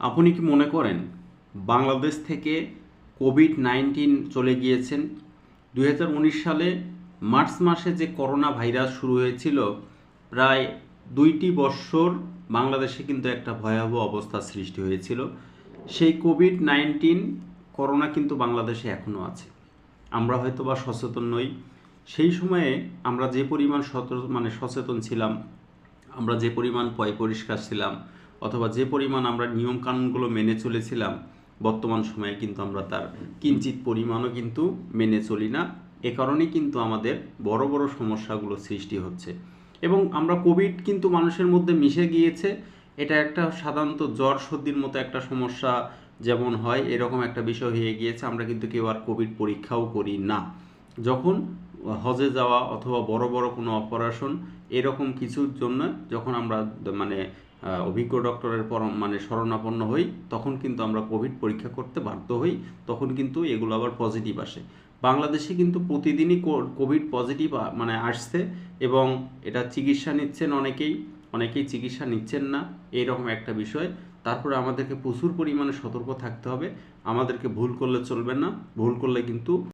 আপনি কি মনে করেন বাংলাদেশ থেকে কোভিড নাইন্টিন চলে গিয়েছেন? দুই হাজার উনিশ সালে মার্চ মাসে যে করোনা ভাইরাস শুরু হয়েছিল, প্রায় দুইটি বৎসর বাংলাদেশে কিন্তু একটা ভয়াবহ অবস্থার সৃষ্টি হয়েছিল। সেই কোভিড নাইন্টিন করোনা কিন্তু বাংলাদেশে এখনও আছে। আমরা হয়তো বা সচেতন নই। সেই সময়ে আমরা যে পরিমাণ সত মানে সচেতন ছিলাম, আমরা যে পরিমাণ পয় পরিষ্কার ছিলাম অথবা যে পরিমাণ আমরা নিয়ম কানুনগুলো মেনে চলেছিলাম, বর্তমান সময়ে কিন্তু আমরা তার কিঞ্চিত পরিমাণও কিন্তু মেনে চলি না। এ কারণেই কিন্তু আমাদের বড় বড় সমস্যাগুলো সৃষ্টি হচ্ছে। এবং আমরা কোভিড কিন্তু মানুষের মধ্যে মিশে গিয়েছে। এটা একটা সাধারণত জ্বর সর্দির মতো একটা সমস্যা যেমন হয়, এরকম একটা বিষয় হয়ে গিয়েছে। আমরা কিন্তু কেউ আর কোভিড পরীক্ষাও করি না। যখন হজে যাওয়া অথবা বড় বড় কোনো অপারেশন, এরকম কিছুর জন্য যখন আমরা মানে অভিজ্ঞ ডক্টরের পর মানে শরণাপন্ন হই, তখন কিন্তু আমরা কোভিড পরীক্ষা করতে বাধ্য হই, তখন কিন্তু এগুলো আবার পজিটিভ আসে। বাংলাদেশে কিন্তু প্রতিদিনই কোভিড পজিটিভ মানে আসছে এবং এটা চিকিৎসা নিচ্ছেন অনেকেই অনেকেই চিকিৎসা নিচ্ছেন না, এইরকম একটা বিষয়। তারপরে আমাদেরকে প্রচুর পরিমাণে সতর্ক থাকতে হবে, আমাদেরকে ভুল করলে চলবে না, ভুল করলে কিন্তু